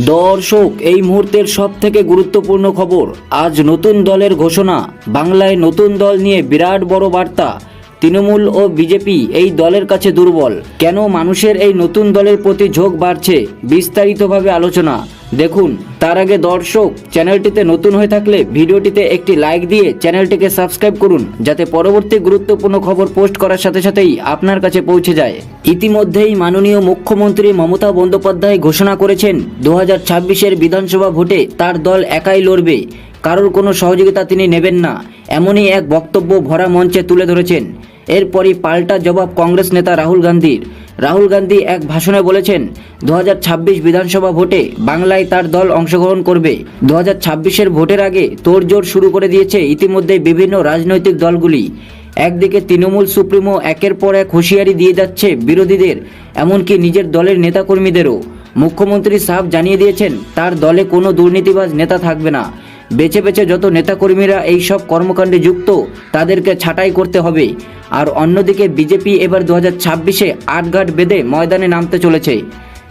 দর্শক, এই মুহূর্তের সব থেকে গুরুত্বপূর্ণ খবর, আজ নতুন দলের ঘোষণা, বাংলায় নতুন দল নিয়ে বিরাট বড় বার্তা, তৃণমূল ও বিজেপি এই দলের কাছে দুর্বল, কেন মানুষের এই নতুন দলের প্রতি ঝোঁক বাড়ছে, বিস্তারিতভাবে আলোচনা দেখুন, তার আগে দর্শক, চ্যানেলটিতে নতুন হয়ে থাকলে ভিডিওটিতে একটি লাইক দিয়ে চ্যানেলটিকে সাবস্ক্রাইব করুন, যাতে পরবর্তী গুরুত্বপূর্ণ খবর পোস্ট করার সাথে সাথেই আপনার কাছে পৌঁছে যায়। ইতিমধ্যেই মাননীয় মুখ্যমন্ত্রী মমতা বন্দ্যোপাধ্যায় ঘোষণা করেছেন দু হাজার বিধানসভা ভোটে তার দল একাই লড়বে। কারোর কোনো সহযোগিতা তিনি নেবেন না, এমনই এক বক্তব্য ভরা মঞ্চে তুলে ধরেছেন। এরপরই পাল্টা জবাব কংগ্রেস নেতা রাহুল গান্ধীর। রাহুল গান্ধী এক ভাষণে বলেছেন, দু হাজার ছাব্বিশ বিধানসভা ভোটে বাংলায় তার দল অংশগ্রহণ করবে। দু হাজার ভোটের আগে তোড়জোড় শুরু করে দিয়েছে ইতিমধ্যে বিভিন্ন রাজনৈতিক দলগুলি। একদিকে তৃণমূল সুপ্রিমো একের পর এক হুঁশিয়ারি দিয়ে যাচ্ছে বিরোধীদের, এমনকি নিজের দলের নেতাকর্মীদেরও। মুখ্যমন্ত্রী সাহ জানিয়ে দিয়েছেন, তার দলে কোনো দুর্নীতিবাজ নেতা থাকবে না। বেছে বেছে যত নেতাকর্মীরা এই সব কর্মকাণ্ডে যুক্ত, তাদেরকে ছাঁটাই করতে হবে। আর অন্যদিকে বিজেপি এবার দু হাজার ছাব্বিশে আটঘাট বেঁধে ময়দানে নামতে চলেছে।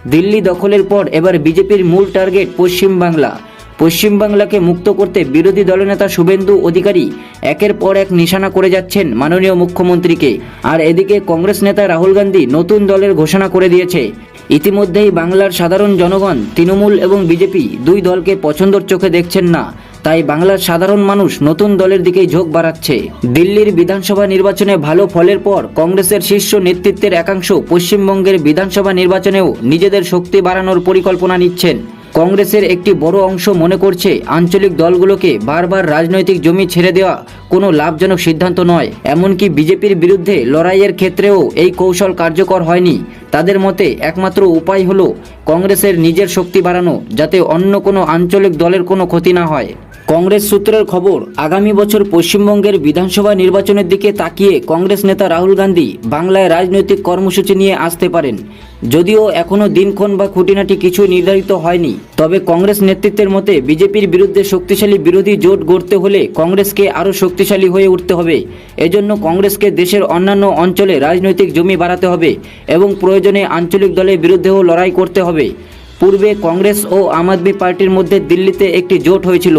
দিল্লি দখলের পর এবার বিজেপির মূল টার্গেট পশ্চিমবাংলা পশ্চিমবাংলাকে মুক্ত করতে বিরোধী দলনেতা শুভেন্দু অধিকারী একের পর এক নিশানা করে যাচ্ছেন মাননীয় মুখ্যমন্ত্রীকে। আর এদিকে কংগ্রেস নেতা রাহুল গান্ধী নতুন দলের ঘোষণা করে দিয়েছে। ইতিমধ্যেই বাংলার সাধারণ জনগণ, তৃণমূল এবং বিজেপি দুই দলকে পছন্দর চোখে দেখছেন না। তাই বাংলার সাধারণ মানুষ নতুন দলের দিকেই ঝোঁক বাড়াচ্ছে। দিল্লির বিধানসভা নির্বাচনে ভালো ফলের পর কংগ্রেসের শীর্ষ নেতৃত্বের একাংশ পশ্চিমবঙ্গের বিধানসভা নির্বাচনেও নিজেদের শক্তি বাড়ানোর পরিকল্পনা নিচ্ছেন। কংগ্রেসের একটি বড় অংশ মনে করছে, আঞ্চলিক দলগুলোকে বারবার রাজনৈতিক জমি ছেড়ে দেওয়া কোনো লাভজনক সিদ্ধান্ত নয়। এমনকি বিজেপির বিরুদ্ধে লড়াইয়ের ক্ষেত্রেও এই কৌশল কার্যকর হয়নি। তাদের মতে একমাত্র উপায় হলো কংগ্রেসের নিজের শক্তি বাড়ানো, যাতে অন্য কোনো আঞ্চলিক দলের কোনো ক্ষতি না হয়। কংগ্রেস সূত্রের খবর, আগামী বছর পশ্চিমবঙ্গের বিধানসভা নির্বাচনের দিকে তাকিয়ে কংগ্রেস নেতা রাহুল গান্ধী বাংলায় রাজনৈতিক কর্মসূচি নিয়ে আসতে পারেন। যদিও এখনও দিনক্ষণ বা খুঁটিনাটি কিছু নির্ধারিত হয়নি। তবে কংগ্রেস নেতৃত্বের মতে বিজেপির বিরুদ্ধে শক্তিশালী বিরোধী জোট গড়তে হলে কংগ্রেসকে আরও শক্তিশালী হয়ে উঠতে হবে। এজন্য কংগ্রেসকে দেশের অন্যান্য অঞ্চলে রাজনৈতিক জমি বাড়াতে হবে এবং প্রয়োজনে আঞ্চলিক দলের বিরুদ্ধেও লড়াই করতে হবে। পূর্বে কংগ্রেস ও আম আদমি পার্টির মধ্যে দিল্লিতে একটি জোট হয়েছিল।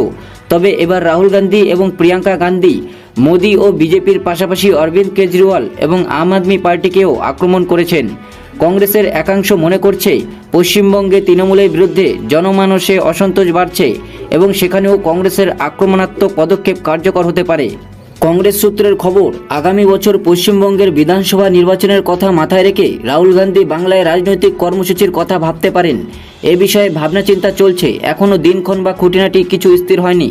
তবে এবার রাহুল গান্ধী এবং প্রিয়াঙ্কা গান্ধী, মোদী ও বিজেপির পাশাপাশি অরবিন্দ কেজরিওয়াল এবং আম আদমি পার্টিকেও আক্রমণ করেছেন। কংগ্রেসের একাংশ মনে করছে, পশ্চিমবঙ্গে তৃণমূলের বিরুদ্ধে জনমানসে অসন্তোষ বাড়ছে এবং সেখানেও কংগ্রেসের আক্রমণাত্মক পদক্ষেপ কার্যকর হতে পারে। কংগ্রেস সূত্রের খবর, আগামী বছর পশ্চিমবঙ্গের বিধানসভা নির্বাচনের কথা মাথায় রেখে রাহুল গান্ধী বাংলায় রাজনৈতিক কর্মসূচির কথা ভাবতে পারেন। এ বিষয়ে ভাবনা চিন্তা চলছে। এখনও দিনক্ষণ বা খুঁটিনাটি কিছু স্থির হয়নি।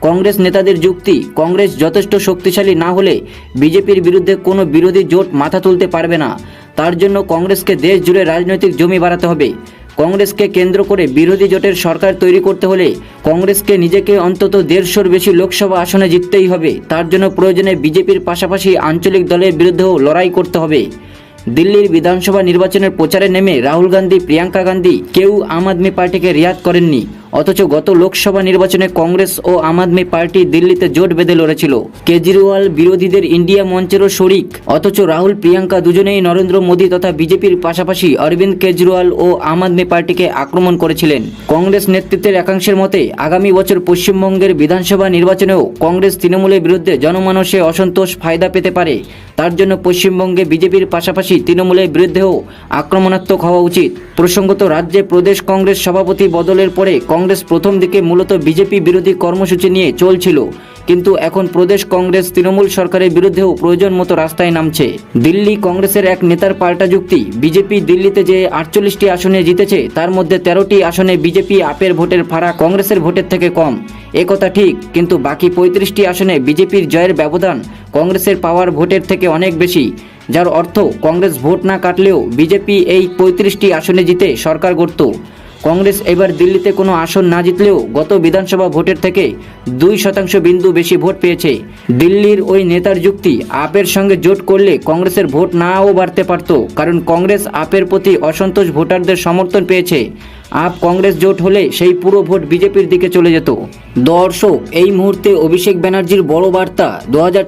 কংগ্রেস নেতাদের যুক্তি, কংগ্রেস যথেষ্ট শক্তিশালী না হলে বিজেপির বিরুদ্ধে কোনো বিরোধী জোট মাথা তুলতে পারবে না। তার জন্য কংগ্রেসকে দেশ জুড়ে রাজনৈতিক জমি বাড়াতে হবে। কংগ্রেসকে কেন্দ্র করে বিরোধী জোটের সরকার তৈরি করতে হলে কংগ্রেসকে নিজেকে অন্তত দেড়শোর বেশি লোকসভা আসনে জিততেই হবে। তার জন্য প্রয়োজনে বিজেপির পাশাপাশি আঞ্চলিক দলের বিরুদ্ধেও লড়াই করতে হবে। দিল্লির বিধানসভা নির্বাচনের প্রচারে নেমে রাহুল গান্ধী, প্রিয়াঙ্কা গান্ধী কেউ আম আদমি পার্টিকে রিয়াদ করেননি। অথচ গত লোকসভা নির্বাচনে কংগ্রেস ও আম আদমি পার্টি দিল্লিতে জোট বেঁধে লড়েছিল। কেজরিওয়াল বিরোধীদের ইন্ডিয়া মঞ্চেরও শরিক। অথচ রাহুল, প্রিয়াঙ্কা দুজনেই নরেন্দ্র মোদী তথা বিজেপির পাশাপাশি অরবিন্দ কেজরিওয়াল ও আম আদমি পার্টিকে আক্রমণ করেছিলেন। কংগ্রেস নেতৃত্বের একাংশের মতে, আগামী বছর পশ্চিমবঙ্গের বিধানসভা নির্বাচনেও কংগ্রেস তৃণমূলের বিরুদ্ধে জনমানসে অসন্তোষ ফায়দা পেতে পারে। তার জন্য পশ্চিমবঙ্গে বিজেপির পাশাপাশি তৃণমূলের বিরুদ্ধেও আক্রমণাত্মক হওয়া উচিত। প্রসঙ্গত, রাজ্যে প্রদেশ কংগ্রেস সভাপতি বদলের পরে কংগ্রেস প্রথম দিকে মূলত বিজেপি বিরোধী কর্মসূচি নিয়ে চলছিল। কিন্তু এখন প্রদেশ কংগ্রেস তৃণমূল সরকারের বিরুদ্ধেও প্রয়োজন মতো রাস্তায় নামছে। দিল্লি কংগ্রেসের এক নেতার পাল্টা যুক্তি, বিজেপি দিল্লিতে যে আটচল্লিশটি আসনে জিতেছে, তার মধ্যে তেরোটি আসনে বিজেপি আপের ভোটের ফারাক কংগ্রেসের ভোটের থেকে কম। এ কথা ঠিক, কিন্তু বাকি পঁয়ত্রিশটি আসনে বিজেপির জয়ের ব্যবধান কংগ্রেসের পাওয়ার ভোটের থেকে অনেক বেশি। যার অর্থ কংগ্রেস ভোট না কাটলেও বিজেপি এই পঁয়ত্রিশটি আসনে জিতে সরকার গড়ত। কংগ্রেস এবার দিল্লিতে কোনো আসন না জিতলেও গত বিধানসভা ভোটের থেকে দুই শতাংশ বিন্দু বেশি ভোট পেয়েছে। দিল্লির ওই নেতার যুক্তি আপের সঙ্গে জোট করলে কংগ্রেসের ভোট নাও বাড়তে পারত, কারণ কংগ্রেস আপের প্রতি অসন্তোষ ভোটারদের সমর্থন পেয়েছে। আপ কংগ্রেস জোট হলে সেই পুরো ভোট বিজেপির দিকে চলে যেত। দর্শক, এই মুহূর্তে অভিষেক ব্যানার্জির বড় বার্তা, দু হাজার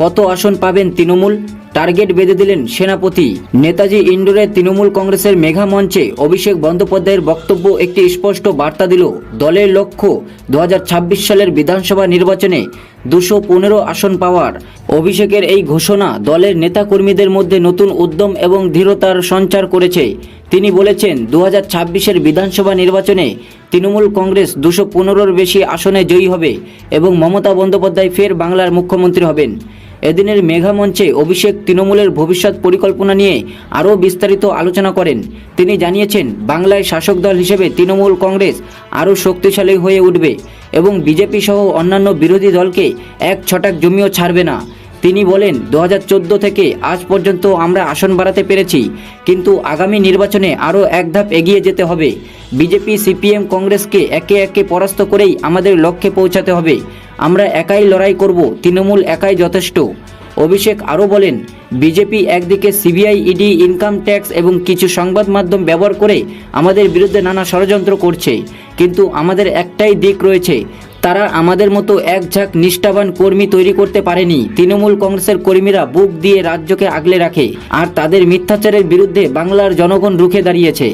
কত আসন পাবেন তৃণমূল? টার্গেট বেঁধে দিলেন সেনাপতি। নেতাজি ইন্ডোরে তৃণমূল কংগ্রেসের মেঘা মঞ্চে অভিষেক বন্দ্যোপাধ্যায়ের বক্তব্য একটি স্পষ্ট বার্তা দিল। দলের লক্ষ্য দু হাজার ছাব্বিশ সালের বিধানসভা নির্বাচনে দুশো পনেরো আসন পাওয়ার। অভিষেকের এই ঘোষণা দলের নেতাকর্মীদের মধ্যে নতুন উদ্যম এবং দৃঢ়তার সঞ্চার করেছে। তিনি বলেছেন দু হাজার বিধানসভা নির্বাচনে তৃণমূল কংগ্রেস দুশো পনেরোর বেশি আসনে জয়ী হবে এবং মমতা বন্দ্যোপাধ্যায় ফের বাংলার মুখ্যমন্ত্রী হবেন। এদিনের মেঘা মঞ্চে অভিষেক তৃণমূলের ভবিষ্যৎ পরিকল্পনা নিয়ে আরও বিস্তারিত আলোচনা করেন। তিনি জানিয়েছেন, বাংলায় শাসক দল হিসেবে তৃণমূল কংগ্রেস আরও শক্তিশালী হয়ে উঠবে এবং বিজেপি সহ অন্যান্য বিরোধী দলকে এক ছটাক জমিও ছাড়বে না। তিনি বলেন দু হাজার চোদ্দ থেকে আজ পর্যন্ত আমরা আসন বাড়াতে পেরেছি, কিন্তু আগামী নির্বাচনে আরও এক ধাপ এগিয়ে যেতে হবে। বিজেপি, সিপিএম, কংগ্রেসকে একে একে পরাস্ত করেই আমাদের লক্ষ্যে পৌঁছাতে হবে। আমরা একাই লড়াই করব, তৃণমূল একাই যথেষ্ট। অভিষেক আরও বলেন, বিজেপি একদিকে সিবিআই, ইডি, ইনকাম ট্যাক্স এবং কিছু সংবাদ মাধ্যম ব্যবহার করে আমাদের বিরুদ্ধে নানা ষড়যন্ত্র করছে। কিন্তু আমাদের একটাই দিক রয়েছে, তারা আমাদের মতো এক ঝাঁক নিষ্ঠাবান কর্মী তৈরি করতে পারেনি। তৃণমূল কংগ্রেসের কর্মীরা বুক দিয়ে রাজ্যকে আগলে রাখে, আর তাদের মিথ্যাচারের বিরুদ্ধে বাংলার জনগণ রুখে দাঁড়িয়েছে।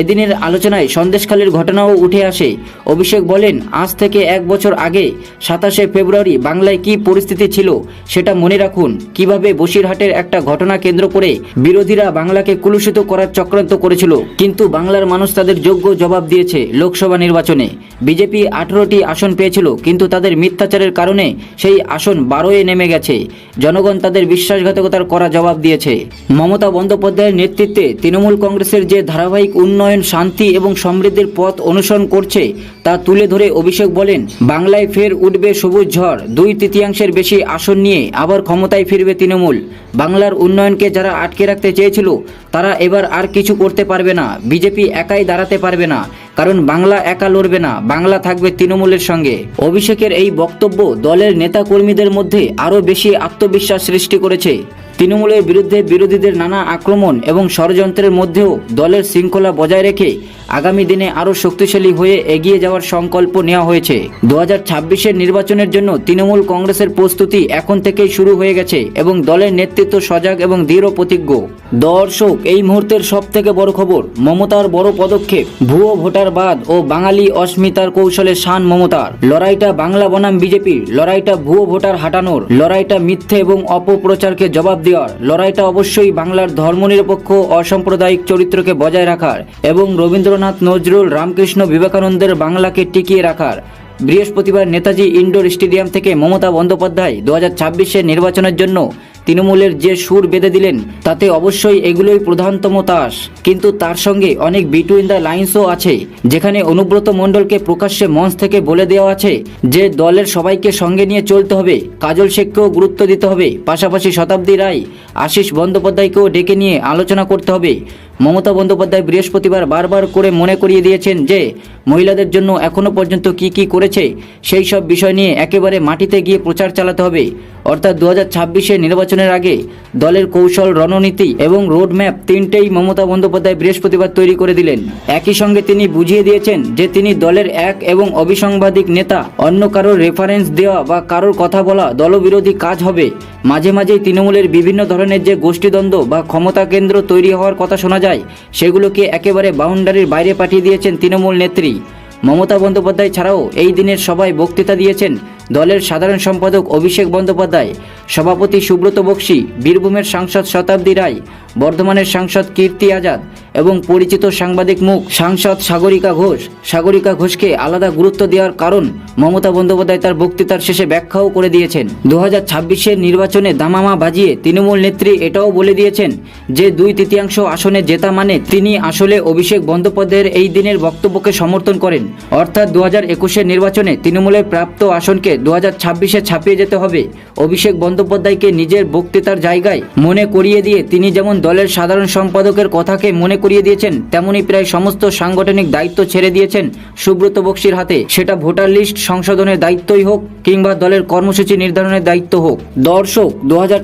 এদিনের আলোচনায় সন্দেশখালীর ঘটনাও উঠে আসে। অভিষেক বলেন, আজ থেকে এক বছর আগে, সাতাশে ফেব্রুয়ারি বাংলায় কি পরিস্থিতি ছিল সেটা মনে রাখুন। কীভাবে বসিরহাটের একটা ঘটনা কেন্দ্র করে বিরোধীরা বাংলাকে কুলুষিত করার চক্রান্ত করেছিল, কিন্তু বাংলার মানুষ তাদের যোগ্য জবাব দিয়েছে লোকসভা নির্বাচনে। বিজেপি আঠারোটি আসন পেয়েছিল, কিন্তু তাদের মিথ্যাচারের কারণে সেই আসন বারোয় নেমে গেছে। জনগণ তাদের বিশ্বাসঘাতকতার করা জবাব দিয়েছে। মমতা বন্দ্যোপাধ্যায়ের নেতৃত্বে তৃণমূল কংগ্রেসের যে ধারাবাহিক উন্নয়ন শান্তি এবং সমৃদ্ধির পথ অনুসরণ করছে তা তুলে ধরে অভিষেক বলেন, বাংলায় ফের উঠবে সবুজ ঝড়। দুই তৃতীয়াংশের বেশি আসন নিয়ে আবার ক্ষমতায় ফিরবে তৃণমূল। বাংলার উন্নয়নকে যারা আটকে রাখতে চেয়েছিল, তারা এবার আর কিছু করতে পারবে না। বিজেপি একাই দাঁড়াতে পারবে না, কারণ বাংলা একা লড়বে না, বাংলা থাকবে তৃণমূলের সঙ্গে। অভিষেকের এই বক্তব্য দলের নেতাকর্মীদের মধ্যে আরও বেশি আত্মবিশ্বাস সৃষ্টি করেছে। তৃণমূলের বিরুদ্ধে বিরোধীদের নানা আক্রমণ এবং ষড়যন্ত্রের মধ্যেও দলের শৃঙ্খলা বজায় রেখে আগামী দিনে আরও শক্তিশালী হয়ে এগিয়ে যাওয়ার সংকল্প নেওয়া হয়েছে। দু হাজার নির্বাচনের জন্য তৃণমূল কংগ্রেসের প্রস্তুতি এখন থেকেই শুরু হয়ে গেছে এবং দলের নেতৃত্ব সজাগ এবং দৃঢ় প্রতিজ্ঞ। দর্শক, এই মুহূর্তের সব থেকে বড় খবর, মমতার বড় পদক্ষেপ, ভুয়ো ভোটার বাদ ও বাঙালি অস্মিতার কৌশলে শান মমতার। লড়াইটা বাংলা বনাম বিজেপির, লড়াইটা ভুয়ো ভোটার হাঁটানোর, লড়াইটা মিথ্যে এবং অপপ্রচারকে জবাব দেওয়ার লড়াইটা অবশ্যই বাংলার ধর্মনিরপেক্ষ, অসাম্প্রদায়িক চরিত্রকে বজায় রাখার এবং রবীন্দ্রনাথ নজরুল রামকৃষ্ণ বিবেকানন্দের বাংলাকে টিকিয়ে রাখার। বৃহস্পতিবার নেতাজি ইনডোর স্টেডিয়াম থেকে মমতা বন্দ্যোপাধ্যায় দু হাজার নির্বাচনের জন্য তৃণমূলের যে সুর বেঁধে দিলেন, তাতে অবশ্যই এগুলোই প্রধানতম তাস। কিন্তু তার সঙ্গে অনেক বিটুইন দ্য লাইন্সও আছে, যেখানে অনুব্রত মণ্ডলকে প্রকাশ্যে মঞ্চ থেকে বলে দেওয়া আছে যে দলের সবাইকে সঙ্গে নিয়ে চলতে হবে, কাজল শেখকেও গুরুত্ব দিতে হবে। পাশাপাশি শতাব্দী রায়, আশিস বন্দ্যোপাধ্যায়কেও ডেকে নিয়ে আলোচনা করতে হবে। মমতা বন্দ্যোপাধ্যায় বৃহস্পতিবার বারবার করে মনে করিয়ে দিয়েছেন যে, মহিলাদের জন্য এখনও পর্যন্ত কি কি করেছে, সেই সব বিষয় নিয়ে একেবারে মাটিতে গিয়ে প্রচার চালাতে হবে। অর্থাৎ দু হাজার ছাব্বিশে নির্বাচনের আগে দলের কৌশল, রণনীতি এবং রোডম্যাপ তিনটেই মমতা বন্দ্যোপাধ্যায় বৃহস্পতিবার তৈরি করে দিলেন। একই সঙ্গে তিনি বুঝিয়ে দিয়েছেন যে তিনি দলের এক এবং অবিসংবাদিক নেতা, অন্য কারোর রেফারেন্স দেওয়া বা কারোর কথা বলা দলবিরোধী কাজ হবে। মাঝে মাঝেই তৃণমূলের বিভিন্ন ধরনের যে গোষ্ঠীদ্বন্দ্ব বা ক্ষমতা কেন্দ্র তৈরি হওয়ার কথা শোনা যায়, সেগুলোকে একেবারে বাউন্ডারির বাইরে পাঠিয়ে দিয়েছেন তৃণমূল নেত্রী। মমতা বন্দ্যোপাধ্যায় ছাড়াও এই দিনের সভায় বক্তৃতা দিয়েছেন দলের সাধারণ সম্পাদক অভিষেক বন্দ্যোপাধ্যায়, সভাপতি সুব্রত বক্সি, বীরভূমের সাংসদ শতাব্দী রায়, বর্ধমানের সাংসদ কীর্তি আজাদ এবং পরিচিত সাংবাদিক মুখ সাংসদ সাগরিকা ঘোষ। সাগরিকা ঘোষকে আলাদা গুরুত্ব দেওয়ার কারণ মমতা বন্দ্যোপাধ্যায় তার বক্তৃতার শেষে ব্যাখ্যাও করে দিয়েছেন। দু হাজার ছাব্বিশের নির্বাচনে দামামা বাজিয়ে তৃণমূল নেত্রী এটাও বলে দিয়েছেন যে দুই তৃতীয়াংশ আসনে জেতা মানে তিনি আসলে অভিষেক বন্দ্যোপাধ্যায়ের এই দিনের বক্তব্যকে সমর্থন করেন। অর্থাৎ দু হাজার নির্বাচনে তৃণমূলের প্রাপ্ত আসনকে দু হাজার ছাপিয়ে যেতে হবে। অভিষেক বন্দ্যোপাধ্যায়কে নিজের বক্তৃতার জায়গায় মনে করিয়ে দিয়ে তিনি যেমন দলের সাধারণ সম্পাদকের কথাকে মনে করিয়ে দিয়েছেন, তেমনি প্রায় সমস্ত সাংগঠনিক দায়িত্ব ছেড়ে দিয়েছেন সুব্রত বক্সির হাতে। সেটা ভোটার লিস্ট সংশোধনের দায়িত্বই হোক কিংবা দলের কর্মসূচি নির্ধারণের দায়িত্ব হোক। দর্শক দু হাজার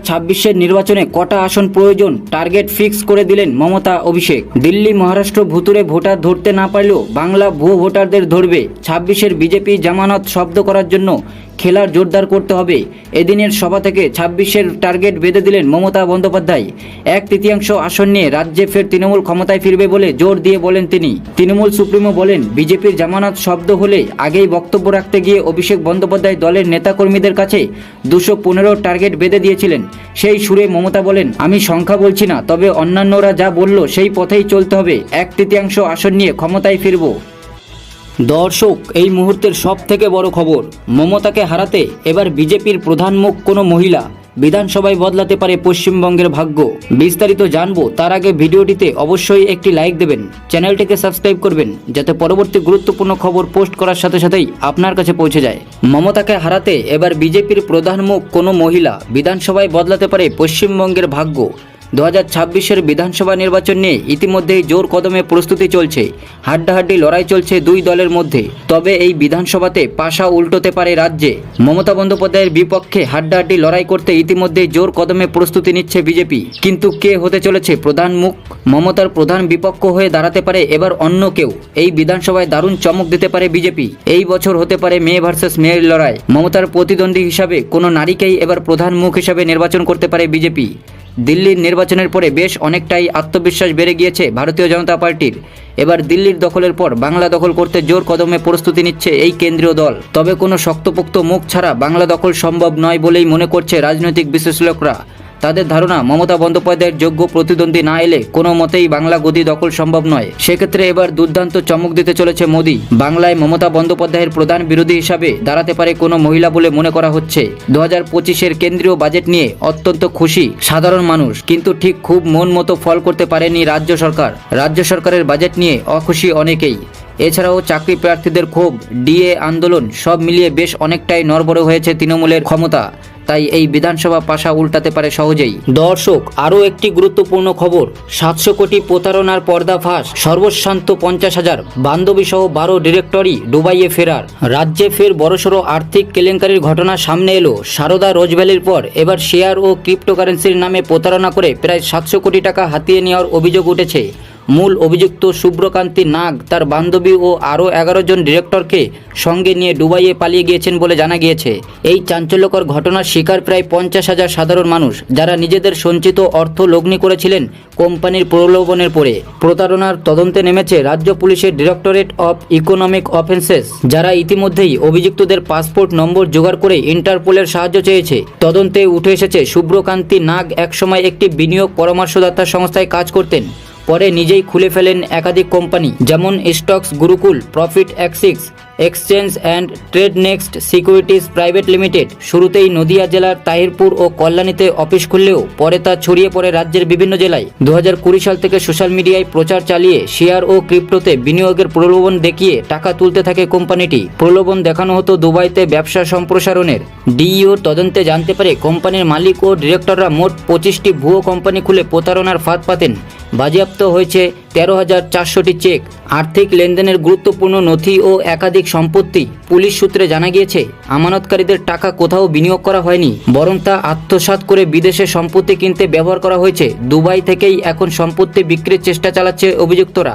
নির্বাচনে কটা আসন প্রয়োজন টার্গেট ফিক্স করে দিলেন মমতা অভিষেক। দিল্লি, মহারাষ্ট্র ভুতুরে ভোটার ধরতে না পারলেও বাংলা ভুয়ো ভোটারদের ধরবে। ছাব্বিশের বিজেপি জামানত শব্দ করার জন্য খেলার জোরদার করতে হবে। এদিনের সভা থেকে ছাব্বিশের টার্গেট বেঁধে দিলেন মমতা বন্দ্যোপাধ্যায়। এক তৃতীয়াংশ আসন নিয়ে রাজ্যে ফের তৃণমূল ক্ষমতায় ফিরবে বলে জোর দিয়ে বলেন তিনি। তৃণমূল সুপ্রিমো বলেন, বিজেপির জামানত শব্দ হলে আগেই বক্তব্য রাখতে গিয়ে অভিষেক বন্দ্যোপাধ্যায় দলের নেতাকর্মীদের কাছে দুশো পনেরো টার্গেট বেঁধে দিয়েছিলেন। সেই সুরে মমতা বলেন, আমি সংখ্যা বলছি না, তবে অন্যান্যরা যা বলল সেই পথেই চলতে হবে। এক তৃতীয়াংশ আসন নিয়ে ক্ষমতায় ফিরব। দর্শক, এই মুহূর্তের সব থেকে বড় খবর, মমতাকে হারাতে এবার বিজেপির প্রধান মুখ কোনো মহিলা। বিধানসভায় বদলাতে পারে পশ্চিমবঙ্গের ভাগ্য। বিস্তারিত জানব তার আগে ভিডিওটিতে অবশ্যই একটি লাইক দেবেন। চ্যানেলটিকে সাবস্ক্রাইব করবেন, যাতে পরবর্তী গুরুত্বপূর্ণ খবর পোস্ট করার সাথে সাথেই আপনার কাছে পৌঁছে যায়। মমতাকে হারাতে এবার বিজেপির প্রধান মুখ কোনো মহিলা। বিধানসভায় বদলাতে পারে পশ্চিমবঙ্গের ভাগ্য। দু হাজার ছাব্বিশের বিধানসভা নির্বাচন নিয়ে ইতিমধ্যেই জোর কদমে প্রস্তুতি চলছে। হাড্ডাহাড্ডি লড়াই চলছে দুই দলের মধ্যে। তবে এই বিধানসভাতে পাশা উল্টোতে পারে রাজ্যে। মমতা বন্দ্যোপাধ্যায়ের বিপক্ষে হাড্ডাহাড্ডি লড়াই করতে ইতিমধ্যেই জোর কদমে প্রস্তুতি নিচ্ছে বিজেপি। কিন্তু কে হতে চলেছে প্রধান মুখ? মমতার প্রধান বিপক্ষ হয়ে দাঁড়াতে পারে এবার অন্য কেউ। এই বিধানসভায় দারুণ চমক দিতে পারে বিজেপি। এই বছর হতে পারে মেয়ে ভার্সেস মেয়ের লড়াই। মমতার প্রতিদ্বন্দ্বী হিসাবে কোনো নারীকেই এবার প্রধান মুখ হিসাবে নির্বাচন করতে পারে বিজেপি। দিল্লির নির্বাচনের পরে বেশ অনেকটাই আত্মবিশ্বাস বেড়ে গিয়েছে ভারতীয় জনতা পার্টির। এবার দিল্লির দখলের পর বাংলা দখল করতে জোর কদমে প্রস্তুতি নিচ্ছে এই কেন্দ্রীয় দল। তবে কোনো শক্তপোক্ত মুখ ছাড়া বাংলা দখল সম্ভব নয় বলেই মনে করছে রাজনৈতিক বিশ্লেষকরা। তাদের ধারণা মমতা বন্দ্যোপাধ্যায়ের যোগ্য প্রতিদ্বন্দ্বী না এলে কোনো মতেই বাংলা গদি দখল সম্ভব নয়। সেক্ষেত্রে এবার দুর্দান্ত চমক দিতে চলেছে মোদী। বাংলায় মমতা বন্দ্যোপাধ্যায়ের প্রধান বিরোধী হিসাবে দাঁড়াতে পারে কোনো মহিলা বলে মনে করা হচ্ছে। দু হাজার পঁচিশের কেন্দ্রীয় বাজেট নিয়ে অত্যন্ত খুশি সাধারণ মানুষ, কিন্তু ঠিক খুব মন মতো ফল করতে পারেনি রাজ্য সরকার। রাজ্য সরকারের বাজেট নিয়ে অখুশি অনেকেই। এছাড়াও চাকরি প্রার্থীদের ক্ষোভ, ডিএ আন্দোলন সব মিলিয়ে বেশ অনেকটাই নড়বড়ে হয়েছে তৃণমূলের ক্ষমতা। তাই এই বিধানসভা পাশা উল্টাতে পারে সহজেই। দর্শক, আরও একটি গুরুত্বপূর্ণ খবর। সাতশো কোটি প্রতারণার পর্দা ফাঁস সর্বশান্ত পঞ্চাশ হাজার। বান্ধবী সহ বারো ডিরেক্টরি ডুবাইয়ে ফেরার। রাজ্যে ফের বড়সড় আর্থিক কেলেঙ্কারির ঘটনা সামনে এলো। সারদা রোজভ্যালির পর এবার শেয়ার ও ক্রিপ্টোকারেন্সির নামে প্রতারণা করে প্রায় সাতশো কোটি টাকা হাতিয়ে নেওয়ার অভিযোগ উঠেছে। মূল অভিযুক্ত শুভ্রকান্তি নাগ তার বান্ধবী ও আরও এগারো জন ডিরেক্টরকে সঙ্গে নিয়ে ডুবাইয়ে পালিয়ে গিয়েছেন বলে জানা গিয়েছে। এই চাঞ্চল্যকর ঘটনার শিকার প্রায় পঞ্চাশ হাজার সাধারণ মানুষ, যারা নিজেদের সঞ্চিত অর্থ লগ্নি করেছিলেন কোম্পানির প্রলোভনের পরে। প্রতারণার তদন্তে নেমেছে রাজ্য পুলিশের ডিরেক্টরেট অফ ইকোনমিক অফেন্সেস, যারা ইতিমধ্যেই অভিযুক্তদের পাসপোর্ট নম্বর জোগাড় করে ইন্টারপোলের সাহায্য চেয়েছে। তদন্তে উঠে এসেছে শুভ্রকান্তি নাগ একসময় একটি বিনিয়োগ পরামর্শদাতা সংস্থায় কাজ করতেন। পরে নিজেই খুলে ফেলেন একাধিক কোম্পানি যেমন stocks Gurukul profit Axis exchange and trade next securities private limited. শুরুতেই নদিয়া জেলার তাহিরপুর ও কল্যাণীতে অফিস খুললেও পরে তা ছড়িয়ে পড়ে রাজ্যের বিভিন্ন জেলায়। দু হাজার কুড়ি সাল থেকে সোশ্যাল মিডিয়ায় প্রচার চালিয়ে শেয়ার ও ক্রিপ্টোতে বিনিয়োগের প্রলোভন দেখিয়ে টাকা তুলতে থাকে কোম্পানিটি। প্রলোভন দেখানো হতো দুবাইতে ব্যবসা সম্প্রসারণের। ডিইওর তদন্তে জানতে পারে কোম্পানির মালিক ও ডিরেক্টররা মোট পঁচিশটি ভুয়ো কোম্পানি খুলে প্রতারণার ফাঁদ পাতেন। বাজেয়াপ্ত হয়েছে তেরো হাজার চারশোটি চেক। আর্থিক লেনদেনের গুরুত্বপূর্ণ নথি ও একাধিক সম্পত্তি পুলিশ সূত্রে জানা গিয়েছে, আমানতকারীদের টাকা কোথাও বিনিয়োগ করা হয়নি, বরং তা আত্মসাত করে বিদেশে সম্পত্তি কিনতে ব্যবহার করা হয়েছে। দুবাই থেকেই এখন সম্পত্তি বিক্রির চেষ্টা চালাচ্ছে অভিযুক্তরা।